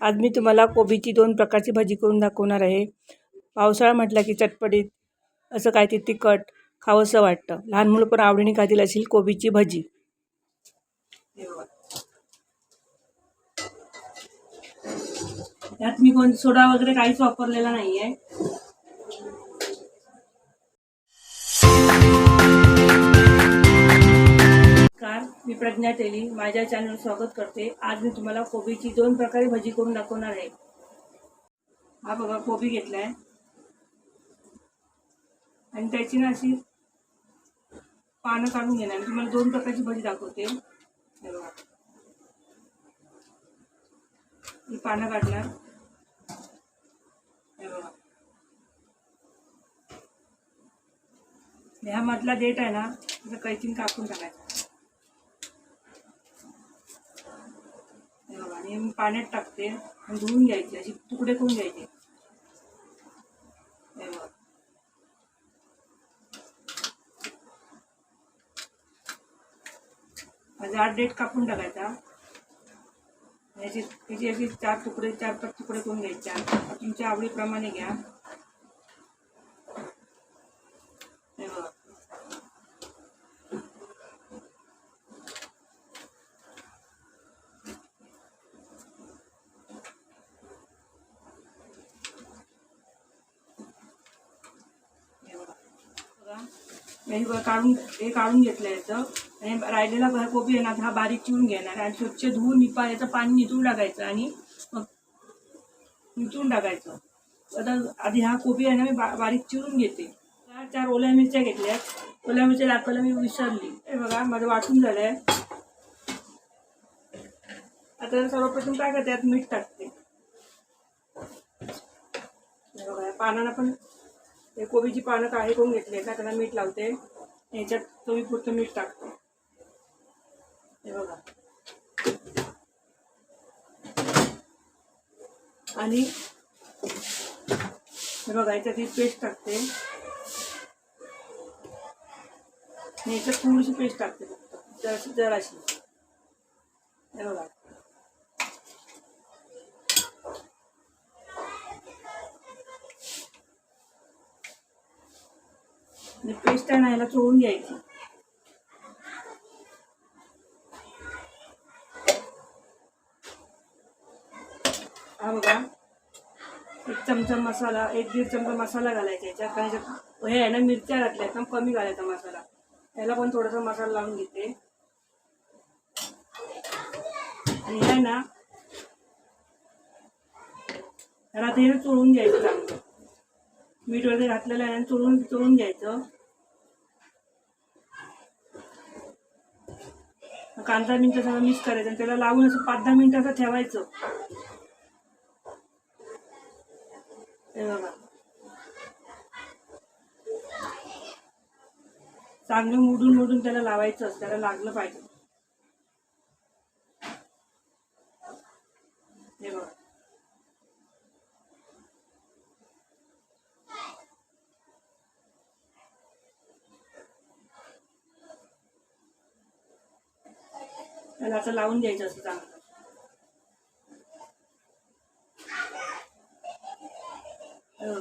आज मी तुम्हाला कोबीची दोन प्रकारची भाजी करून दाखवणार आहे. पावसाळा म्हटला की चटपटीत असं काय ते तिखट खावंसं वाटतं. लहान मुलं पण आवडीने खातील असेल कोबीची भाजी. त्यात मी कोण सोडा वगैरे काहीच वापरलेला नाही आहे मी प्रज्ञा तेली. माझ्या चॅनल स्वागत करते. आज मी तुम्हाला कोबीची दोन प्रकारे भजी करून दाखवणार आहे. हा बघा कोबी घेतलाय. आणि त्याची ना अशी पानं काढून घेणार मी तुम्हाला दोन प्रकारची भजी दाखवते. हे बघा. ही पानं काढणार. हे बघा. ह्या मधला देठ आहे ना त्याचं कैचीन कापून टाकायचं हे बघा आणि मी पाण्यात टाकते आणि धुवून घ्यायचे असे तुकडे करून घ्यायचे. जाड माझा आठ डेट कापून टाकायचा. याची त्याची अशी चार तुकडे चार पाच तुकडे करून घ्यायचे. तुमच्या आवडीप्रमाणे घ्या. मी बघा काढून हे काढून घेतलं याचं. आणि राहिलेला कोबी आहे ना हा बारीक चिरून घेणार आणि स्वच्छ धुवून निपा याचं पाणी निचून टाकायचं आणि मग निचून टाकायचं. आता आधी हा कोबी आहे ना मी बा बारीक चिरून घेते. चार चार ओल्या मिरच्या घेतल्या ओल्या मिरच्या दाखवायला मी विसरली. हे बघा माझं वाटून झालं आहे आता सर्वप्रथम काय करते यात मीठ टाकते. बघा पानाला पण हे कोबीची पानं काळी करून घेतली का त्याला मीठ लावते. याच्यात तुम्ही पुरतं मीठ टाकते. हे बघा. आणि हे बघा याच्यात ही पेस्ट टाकते. याच्यात थोडीशी पेस्ट टाकते फक्त जराशी जराशी. हे बघा. म्हणजे आणि पेस्ट आहे ना याला चोळून घ्यायची. हा बघा. एक चमचा मसाला एक दीड चमचा मसाला घालायचा याच्यात कारण हे आहे ना मिरच्या घातल्या एकदम कमी घालायचा मसाला. याला पण थोडासा मसाला लावून घेते. आणि हे आहे ना याला ते चोळून घ्यायचं मीठ वगैरे घातलेलं आहे आणि चोळून चोळून घ्यायचं. कांदा मिनटं सगळं मिक्स करायचं आणि त्याला लावून असं पाच दहा मिनटं असं ठेवायचं. हे बघा. चांगलं मोडून मोडून त्याला लावायचं त्याला लागलं पाहिजे हे बघा त्याला असं लावून द्यायचं असं चांगलं हो.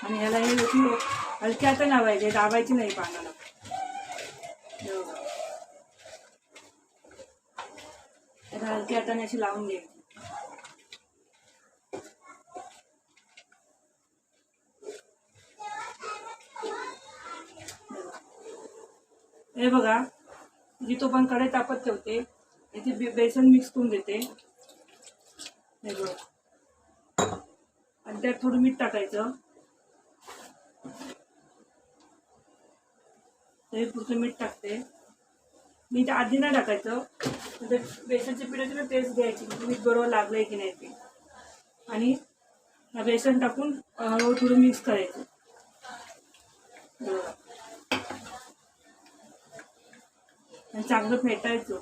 आणि ह्याला हे अशी हलक्या हाताने लावायचे दाबायची नाही पानाला. हो. त्याला हलक्या हाताने अशी लावून घ्यायची हो. हे बघा जी तो पण कडे तापत ठेवते. इथे बेसन मिक्स करून देते. हे बघ. आणि त्यात थोडं मीठ टाकायचं. हे पुढचं मीठ टाकते. मीठ आधी नाही टाकायचं. म्हणजे बेसनचे बेसनच्या पिठाची ना टेस्ट घ्यायची. म्हणजे मीठ बरोबर लागलंय की नाही ते. आणि बेसन टाकून हळूहळू थोडं मिक्स करायचं हे बघा. आणि चांगलं फेटायचं.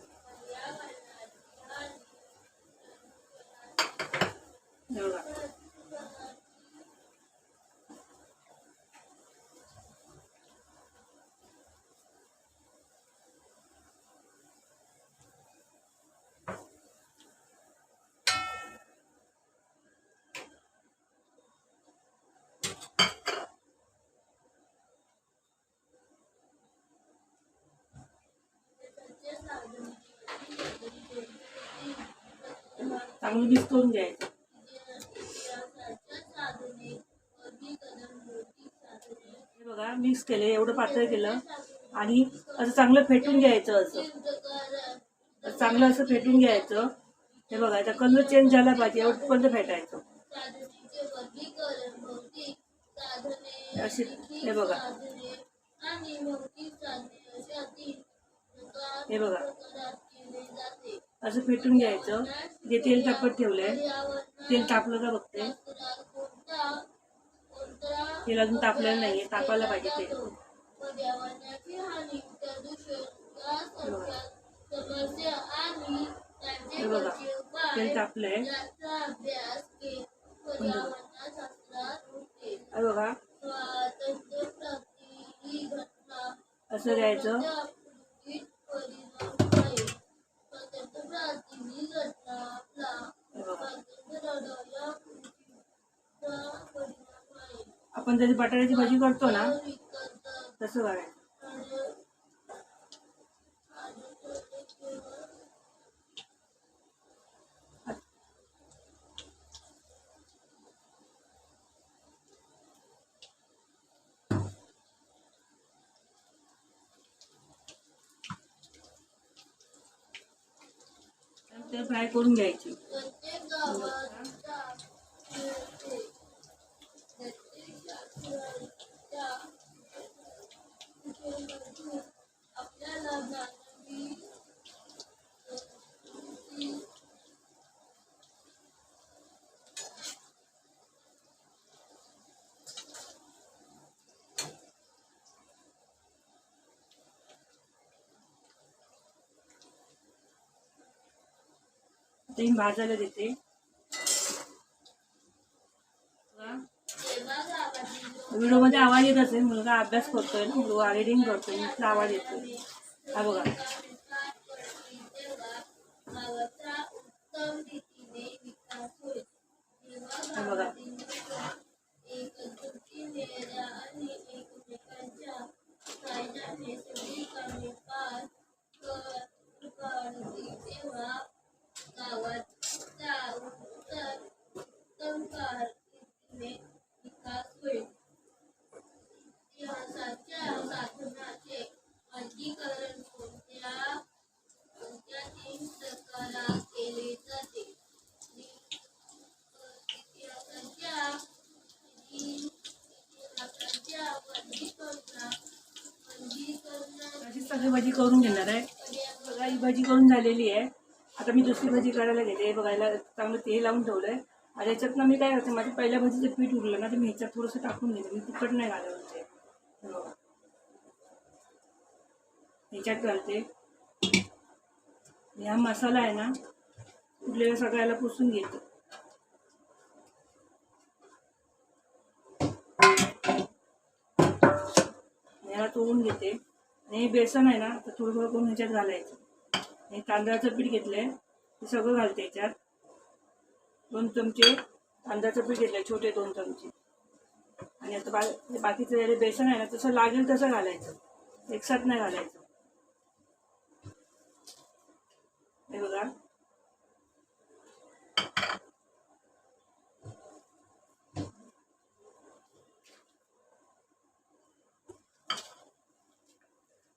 हे बघा चांगलं मिक्स करून घ्यायचं. हे बघा मिक्स केलं एवढं पातळ केलं. आणि असं चांगलं फेटून घ्यायचं असं. चांगलं असं फेटून घ्यायचं. हे बघा आता कलर चेंज झाला पाहिजे एवढं पण फेटायचं. असे हे बघा. हे बघा. असं फेटून घ्यायचं. जे तेल तापत ठेवलं आहे तेल तापलं का बघते. तेल अजून तापलेलं नाही आहे तापायला पाहिजे ते बघा तेल तापलंय. बघा. असं द्यायचं. आपला आपण जशी बटाट्याची भाजी करतो ना तसं करायचं. ते फ्राय करून घ्यायची. तीन भाजायला देते. तेव्हा व्हिडिओमध्ये आवाज येत असेल मुलगा अभ्यास करतोय ना मुलगा रिडिंग करतोय आवाज येतोय. हा बघा. झालेली आहे. आता मी दुसरी भाजी काढायला घेते बघायला चांगलं तेल लावून ठेवलंय. आणि याच्यातनं मी काय करते माझ्या पहिल्या भाजीचं पीठ उरलं ना तर मी ह्याच्यात थोडंसं टाकून घेते मी तिखट नाही घालत ते. बघा. ह्याच्यात घालते. हा मसाला आहे ना उरलेला सगळ्याला पुसून घेते. याला तोडून घेते. आणि हे बेसन आहे ना तर थोडं थोडं करून ह्याच्यात घालायचं? आणि तांदळाचं पीठ घेतलंय. ते सगळं घालते याच्यात. दोन चमचे तांदळाचं पीठ घेतलंय छोटे दोन चमचे. आणि आता बा बाकीचं जे बेसन आहे ना तसं लागेल तसं घालायचं. एकसाथ नाही घालायचं. हे बघा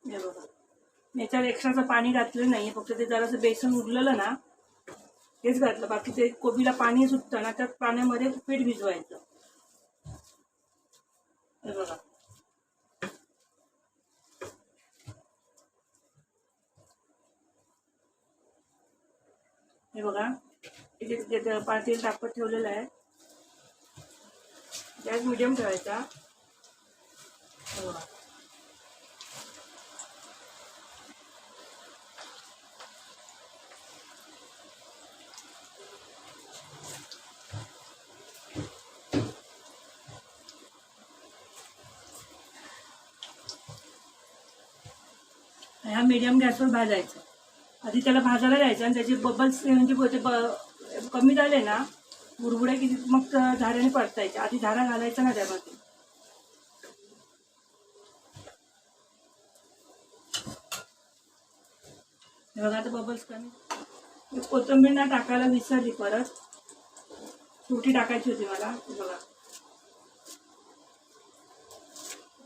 हे बघा याच्यावर एक्स्ट्राचं पाणी घातलं नाही फक्त ते जरासं बेसन उरलेलं ना तेच घातलं. बाकी ते कोबीला पाणी सुटतं ना त्यात पाण्यामध्ये पीठ भिजवायचं. हे बघा. हे बघा. इथे तिथे पातेल तापत ठेवलेलं आहे गॅस मिडियम ठेवायचा. हे बघा. मीडियम गॅसवर भाजायचं. आधी त्याला भाजायला द्यायचं आणि त्याचे बबल्स म्हणजे ते ब- कमी झाले ना बुडबुड्या किती मग धाऱ्याने परतायचे. आधी धारा घालायचा ना त्यामध्ये. हे बघा आता बबल्स कमी. कोथिंबीर ना टाकायला विसरली परत. सुटी टाकायची होती मला बघा.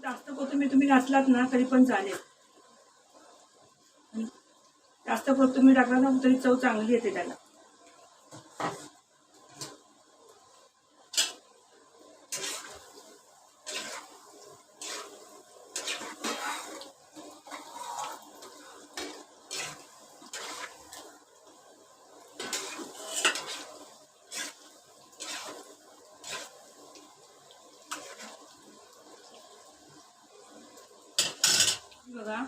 जास्त कोथिंबीर तुम्ही घातलात ना तरी पण चालेल. जास्त कोथिंबीर टाकला ना तरी चव चांगली येते त्याला. बघा.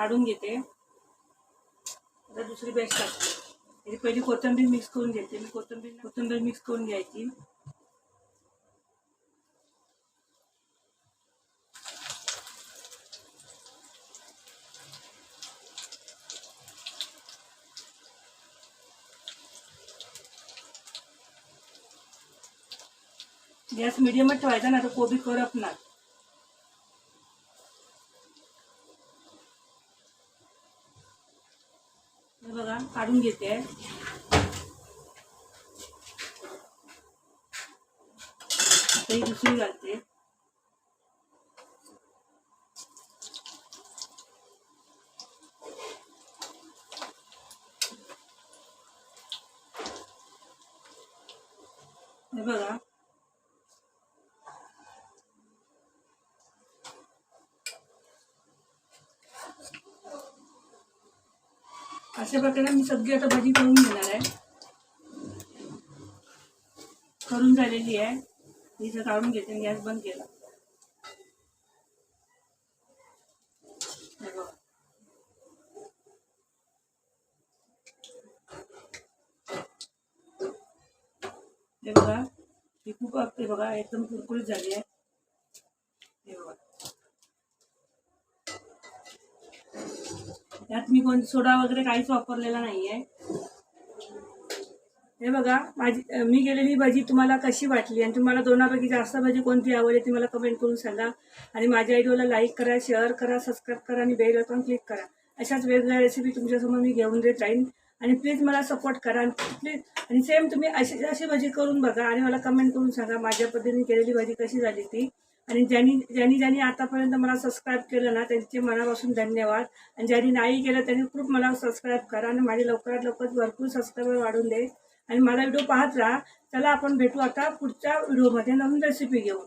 काढून घेते. दुसरी पेस्ट टाकते. त्याची पहिली कोथिंबीर मिक्स करून घेते. मी कोथिंबीर मिक्स घ्यायची. गॅस मिडियमच ठेवायचा ना तर कोबी करपणार. हे बघा काढून घेते आता ही दुसरी घालते हे बघा अशा प्रकारे मी सगळी आता भाजी करून घेणार आहे. करून झालेली आहे. मी इथं काढून घेते आणि गॅस बंद केला. हे बघा. हे बघा. ही खूप बघा एकदम कुरकुरीत झाली आहे. हे बघा. त्यात मी कोण सोडा वगैरे काहीच वापरलेला नाही आहे हे बघा माझी मी गेलेली भाजी तुम्हाला कशी वाटली? आणि तुम्हाला दोनापैकी जास्त भाजी कोणती आवडली ती मला कमेंट करून सांगा. आणि माझ्या व्हिडिओला लाईक करा शेअर करा सबस्क्राईब करा आणि बेल आयकॉन क्लिक करा. अशाच वेगवेगळ्या रेसिपी तुमच्यासमोर मी घेऊन देत राहीन. आणि प्लीज मला सपोर्ट करा. आणि प्लीज आणि सेम तुम्ही अशी अशी भाजी करून बघा आणि मला कमेंट करून सांगा माझ्या पद्धतीने केलेली भाजी कशी झाली ती. आणि ज्यांनी ज्यांनी ज्यांनी आतापर्यंत मला सबस्क्राईब केलं ना त्यांचे मनापासून धन्यवाद. आणि ज्यांनी नाही केलं त्यांनी खूप मला सबस्क्राईब करा आणि माझे लवकरात लवकर भरपूर सबस्क्राईबर वाढून दे. आणि माझा व्हिडिओ पाहत राहा. चला आपण भेटू आता पुढच्या व्हिडिओमध्ये नवीन रेसिपी घेऊन.